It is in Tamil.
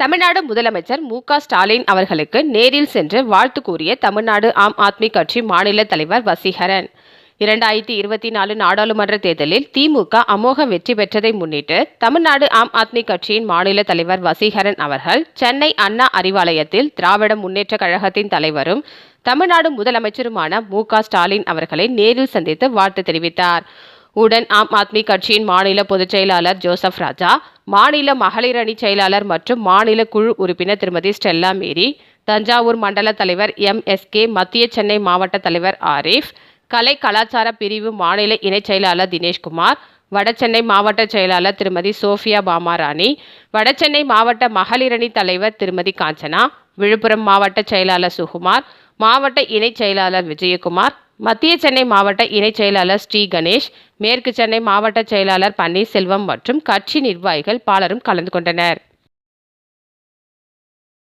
தமிழ்நாடு முதலமைச்சர் மு க ஸ்டாலின் அவர்களுக்கு நேரில் சென்று வாழ்த்து கூறிய தமிழ்நாடு ஆம் ஆத்மி கட்சி மாநில தலைவர் வசீகரன். இரண்டாயிரத்தி இருபத்தி நாலு நாடாளுமன்ற தேர்தலில் திமுக அமோக வெற்றி பெற்றதை முன்னிட்டு தமிழ்நாடு ஆம் ஆத்மி கட்சியின் மாநில தலைவர் வசீகரன் அவர்கள் சென்னை அண்ணா அறிவாலயத்தில் திராவிட முன்னேற்ற கழகத்தின் தலைவரும் தமிழ்நாடு முதலமைச்சருமான மு க ஸ்டாலின் அவர்களை நேரில் சந்தித்து வாழ்த்து தெரிவித்தார். உடன் ஆம் ஆத்மி கட்சியின் மாநில பொதுச் செயலாளர் ஜோசப் ராஜா மாநில மகளிர் அணி செயலாளர் மற்றும் மாநில குழு உறுப்பினர் திருமதி ஸ்டெல்லா மேரி தஞ்சாவூர் மண்டல தலைவர் எம் எஸ் கே மத்திய சென்னை மாவட்ட தலைவர் ஆரிஃப் கலை கலாச்சார பிரிவு மாநில இணைச் செயலாளர் தினேஷ்குமார் வடசென்னை மாவட்ட செயலாளர் திருமதி சோஃபியா பாமாராணி வடசென்னை மாவட்ட மகளிரணி தலைவர் திருமதி காஞ்சனா விழுப்புரம் மாவட்ட செயலாளர் சுகுமார் மாவட்ட இணைச் செயலாளர் விஜயகுமார் மத்திய சென்னை மாவட்ட இணைச் செயலாளர் ஸ்ரீ கணேஷ் மேற்கு சென்னை மாவட்ட செயலாளர் பன்னீர்செல்வம் மற்றும் கட்சி நிர்வாகிகள் பலரும் கலந்து கொண்டனர்.